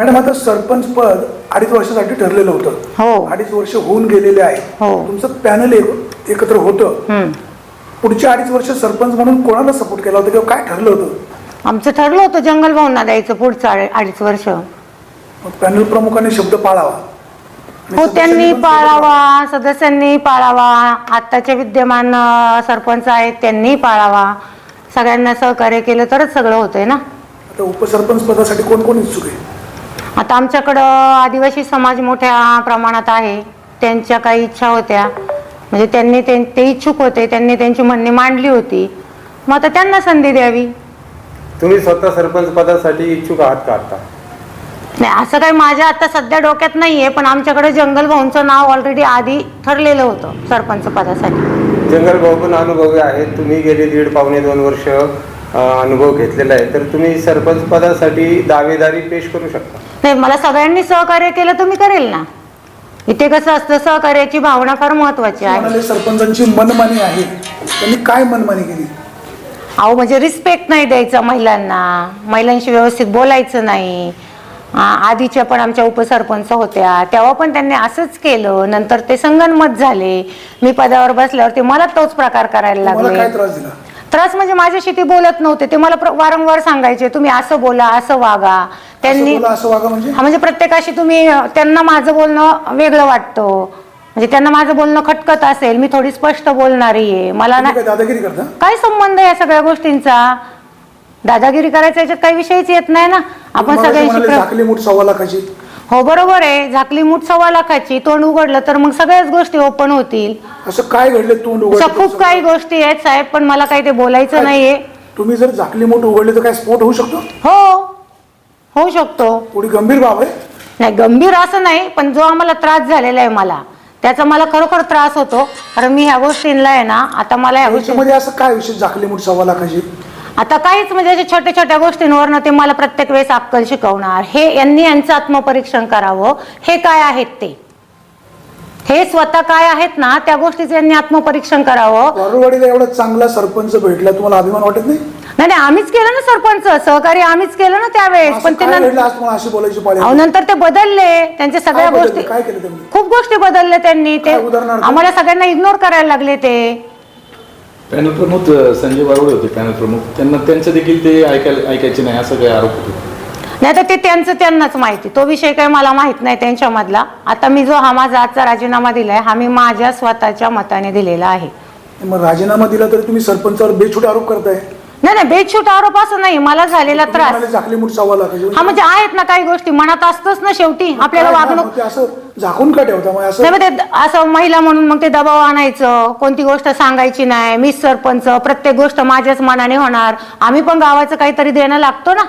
Madam आता सरपंच पद अडीच वर्षासाठी ठरलेलं होतं. हो. अडीच वर्ष होऊन गेलेले आहेत हो. तुमचं पॅनल एक एकत्र होतं. हम्म. पुढचे अडीच वर्ष सरपंच म्हणून कोणाला सपोर्ट केला होता किंवा काय ठरलं होतं? आमचं ठरलं होतं जंगल भाऊंना द्यायचं पुढचं अडी- अडीच वर्ष. मग पॅनल प्रमुखाने शब्द पाळावा. आणि हो सदस्यांनी त्यांनी पण पाळावा सदस्यांनी पाळावा आत्ताचे विद्यमान अं, सरपंच आहेत त्यांनी पाळावा. सगळ्यांना सहकार्य केलं तरच सगळं होतंय ना? आता उपसरपंच पदासाठी कोण कोण इच्छुक आहे? आता आमच्याकडं आदिवासी समाज मोठ्या प्रमाणात आहे. त्यांच्या काही इच्छा होत्या. म्हणजे त्यांनी ते ते इच्छुक होते. त्यांनी त्यांची म्हणणी मांडली होती. मग आता त्यांना संधी द्यावी. तुम्ही स्वतः सरपंच पदासाठी इच्छुक आहात का आता? नाही असं काही माझ्या आता सध्या डोक्यात नाहीये पण आमच्याकडे जंगल भाऊंचं नाव ऑलरेडी आधी ठरलेलं होतं सरपंच पदासाठी. जंगल भाऊ पण अनुभवी आहेत तुम्ही गेले दीड पावणे दोन वर्ष अ, अनुभव घेतलेला आहे. तर तुम्ही सरपंच पदासाठी दावेदारी पेश करू शकता. नाही मला सगळ्यांनी सहकार्य केलं तर मी करेल ना? इथे कसं असतं सहकार्याची भावना फार महत्वाची आहे. म्हणाले सरपंचांची मनमानी आहे. त्यांनी काय मनमानी केली? अहो म्हणजे रिस्पेक्ट नाही द्यायचा महिलांना. महिलांशी व्यवस्थित बोलायचं नाही. आ, आधीच्या पण आमच्या उपसरपंच होत्या. तेव्हा पण त्यांनी असंच केलं. नंतर ते संगनमत झाले. मी पदावर बसल्यावर ते मला तोच प्रकार करायला मला काय लागले त्रास दिला? त्रास म्हणजे माझ्याशी ते बोलत नव्हते. ते मला प्र- वारंवार सांगायचे तुम्ही असं बोला असं वागा. त्यांनी बोला, असं वागा म्हणजे? हा म्हणजे प्रत्येकाशी तुम्ही त्यांना माझं बोलणं वेगळं वाटतं. म्हणजे त्यांना माझं बोलणं खटकत असेल मी थोडी स्पष्ट बोलणारी आहे. मला तुम्ही ना काय दादागिरी करता? काय संबंध आहे या सगळ्या गोष्टींचा? दादागिरी करायचा याच्यात काही विषयच येत नाही ना. आपण मगाशी सगळ्यांशी म्हणाले प्र- झाकली मूठ सव्वा लाखाची. हो बरोबर आहे. झाकली मूठ सव्वा लाखाची तोंड उघडलं तर मग सगळ्याच गोष्टी ओपन होतील. असं काय घडले तोंड अशा उघडलं खूप काही गोष्टी आहेत साहेब पण मला काही ते बोलायचं नाहीये. तुम्ही जर झाकली मूठ उघडली तर काय स्फोट होऊ शकतो? हो. होऊ शकतो. थोडी गंभीर बाब आहे? नाही गंभीर असं नाही पण जो आम्हाला त्रास झालेला आहे मला त्याचा मला खरोखर त्रास होतो. कारण मी ह्या गोष्टींना आहे ना आता मला ह्या गोष्टी याच्यामध्ये असं काय विषय झाकली मूठ सव्वा लाखाची? आता काहीच म्हणजे अशा छोट्या छोट्या गोष्टींवरनं ते मला प्रत्येक वेळेस अक्कल शिकवणार. हे यांनी यांचं आत्मपरीक्षण करावं. हे काय आहेत ते? हे स्वतः काय आहेत ना त्या गोष्टीचं यांनी आत्मपरीक्षण करावं. वारुवाडीला एवढा चांगला सरपंच भेटला तुम्हाला अभिमान वाटत नाही? नाही नाही आम्हीच केलं ना सरपंच. सहकार्य आम्हीच केलं ना त्यावेळेस. पण ते काय नं- घडलं? आज तुम्हाला अशी बोलायची पाळी अहो आली? नंतर ते बदलले. त्यांच्या सगळ्या काय बदललं? गोष्टी काय केलं त्यांनी? खूप गोष्टी बदलल्या त्यांनी. ते काय उदाहरणार्थ? आम्हाला सगळ्यांना इग्नोर करायला लागले ते. पॅनल प्रमुख अ, संजय वारोडे होते पॅनल प्रमुख. त्यांना त्यांचं देखील ते ऐकायला ऐकायचे नाही असं काही आरोप होते. नाही तर ते त्यांचं त्यांनाच माहिती. तो विषय काही मला माहीत नाही त्यांच्यामधला. आता मी जो हा माझा आजचा राजीनामा दिलाय हा मी माझ्या स्वतःच्या मताने दिलेला आहे. मग राजीनामा दिला तरी तुम्ही सरपंचावर बेछूट आरोप करताय. नाही नाही बेछूट आरोप असं नाही. मला झालेला त्रास. हा म्हणजे आहेत ना काही गोष्टी. मनात असतच ना शेवटी. आपल्याला काय वागणूक मग ते असं झाकून का ठेवता मग? असं नाही मग ते असं महिला म्हणून मग ते दबाव आणायचं. कोणती गोष्ट सांगायची नाही. मी सरपंच. प्रत्येक गोष्ट माझ्याच मनाने होणार. आम्ही पण गावाचं काहीतरी देणं लागतो ना.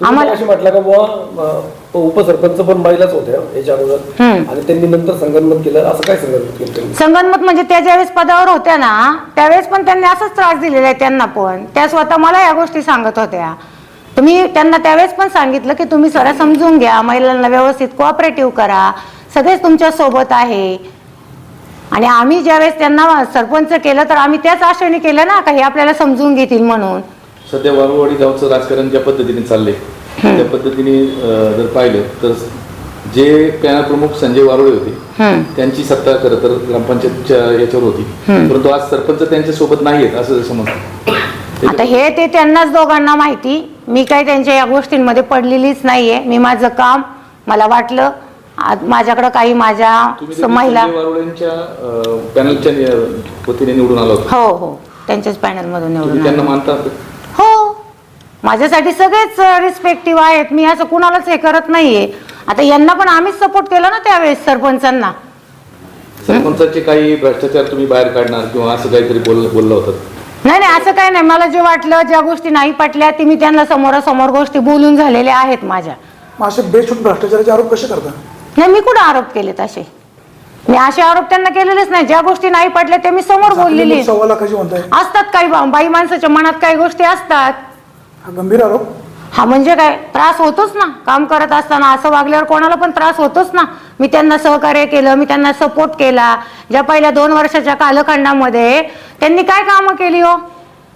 आम्हाला अशी म्हटलं का बुवा उपसरपंच पण महिलाच होत्या याच्या अगोदर. आणि त्यांनी नंतर संगनमत केलं असं काय संगनमत केलं त्यांनी? संगनमत म्हणजे त्या ज्यावेळेस पदावर होत्या ना त्यावेळेस पण त्यांनी असंच त्रास दिलेला आहे त्यांना पण. त्या स्वतः मला या गोष्टी सांगत होत्या. तुम्ही त्यांना त्यावेळेस पण सांगितलं की तुम्ही सगळं समजून घ्या महिलांना व्यवस्थित कोऑपरेटिव्ह करा सगळेच तुमच्यासोबत आहे. आणि आम्ही ज्यावेळेस त्यांना सरपंच केलं तर आम्ही त्याच आशेने केलं ना का हे आपल्याला समजून घेतील म्हणून. सध्या वारुवाडी गावचं राजकारण ज्या पद्धतीने चाललंय त्या पद्धतीने जर पाहिलं तर जे पॅनल प्रमुख संजय वारोडे होते. त्यांची सत्ता खरं तर ग्रामपंचायतच्या याच्यावर होती. परंतु आज सरपंच त्यांच्यासोबत नाहीयेत असं समजतं आता हे ते त्यांनाच दोघांना माहिती. मी काही त्यांच्या या गोष्टींमध्ये पडलेलीच नाहीये. मी माझं काम मला वाटलं आज माझ्याकडं काही माझ्या महिला पॅनलच्या वतीने निवडून आला हो हो. त्यांच्याच पॅनल मधून निवडून त्यांना. मानता माझ्यासाठी सगळेच रिस्पेक्टिव्ह आहेत. मी असं कुणालाच हे करत नाहीये. आता यांना पण आम्हीच सपोर्ट केला ना त्यावेळेस सरपंचांना. सरपंचाचे काही भ्रष्टाचार तुम्ही बाहेर काढणार किंवा असं काहीतरी बोल बोलला होता? नाही नाही असं काही नाही. मला जे वाटलं ज्या गोष्टी नाही पटल्या ती मी त्यांना समोरासमोर गोष्टी बोलून झालेल्या आहेत माझ्या. मग असे बेछूट भ्रष्टाचाराचे आरोप कसे करता? नाही मी कुठं आरोप केलेत असे? मी असे आरोप त्यांना केलेलेच नाही. ज्या गोष्टी नाही पटल्या त्या मी समोर बोललेली मूठ सव्वा लाखाची म्हणताय असतात काही बा- बाई माणसाच्या मनात काही गोष्टी असतात. गंभीर आरोप? हा म्हणजे काय? त्रास होतोच ना. काम करत असताना असं वागल्यावर कोणाला पण त्रास होतोच ना. मी त्यांना सहकार्य केलं मी त्यांना सपोर्ट केला. ज्या पहिल्या दोन वर्षाच्या कालखंडामध्ये त्यांनी काय कामं केली हो?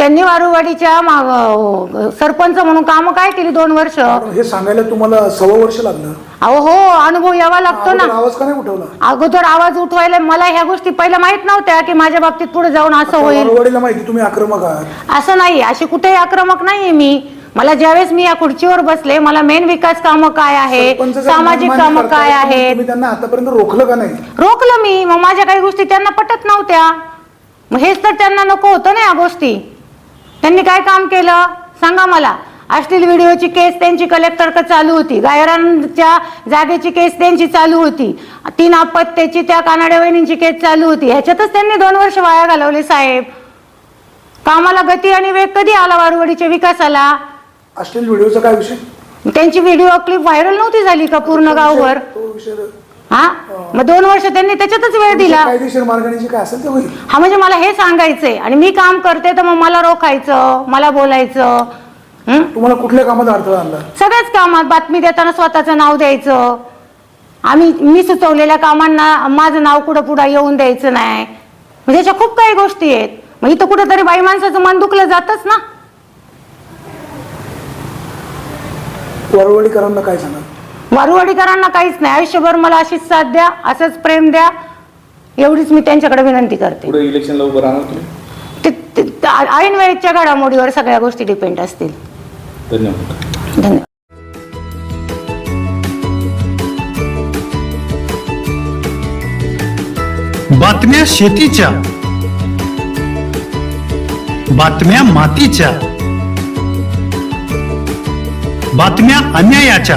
त्यांनी वारुवाडीच्या माग- सरपंच म्हणून कामं काय केली दोन वर्ष? हे सांगायला तुम्हाला सव्वा वर्ष लागलं. अहो हो अनुभव यावा लागतो ना. अगोदर आवाज का नाही उठवला? अगोदर आवाज उठवायला मला ह्या गोष्टी पहिल्या माहीत नव्हत्या की माझ्या बाबतीत पुढे जाऊन असं होईल. वारवाडीला माहिती तुम्ही आक्रमक आहात. असं नाही अशी कुठेही आक्रमक नाहीये मी. मला ज्यावेळेस मी या खुर्चीवर बसले मला मेन विकास कामं काय आहे सामाजिक मनमानी कामं करताय, काय मग आहेत? तुम्ही त्यांना आतापर्यंत रोखलं का नाही? रोखलं मी मग माझ्या काही गोष्टी त्यांना पटत नव्हत्या. मग हेच तर त्यांना नको होतं ना या गोष्टी. त्यांनी काय काम केलं? सांगा मला. अश्लील व्हिडिओची केस त्यांची कलेक्टर चालू होती. गायरांच्या जागेची केस त्यांची चालू होती. तीन अपत्याची त्या कानाड्या वहिनींची केस चालू होती. ह्याच्यातच त्यांनी दोन वर्ष वाया घालवले साहेब. कामाला गती आणि वेग कधी आला वारवडीच्या विकासाला? अश्लील व्हिडिओचा काय विषय? त्यांची व्हिडिओ क्लिप व्हायरल नव्हती झाली का पूर्ण गावभर? तो विषय हा? मग दोन वर्ष त्यांनी त्याच्यातच वेळ दिला. कायदेशीर मार्गाने जे काय असेल ते होईल. हा म्हणजे मला हे सांगायचंय. आणि मी काम करते तर मग मला रोखायचं मला बोलायचं हं? तुम्हाला कुठल्या कामात अडथळा आणला? सगळ्याच कामात बातमी देताना स्वतःचं नाव द्यायचं. आम्ही मी सुचवलेल्या कामांना माझं नाव कुठं पुढं येऊन द्यायचं नाही. म्हणजे अशा खूप काही गोष्टी आहेत. मग इथं कुठंतरी बाई माणसाचं मन दुखलं जातच ना. वरवडीकरांना काय सांगा वारुवाडीकरांना काहीच नाही. आयुष्यभर मला अशीच साथ द्या असंच प्रेम द्या. एवढीच मी त्यांच्याकडे विनंती करते. पुढे इलेक्शनला उभं राहणार तुम्ही? ते- ते- ते ऐन वेळेच्या घडामोडीवर सगळ्या गोष्टी डिपेंड असतील. धन्यवाद. धन्यवाद. बातम्या शेतीच्या बातम्या मातीच्या बातम्या अन्यायाच्या.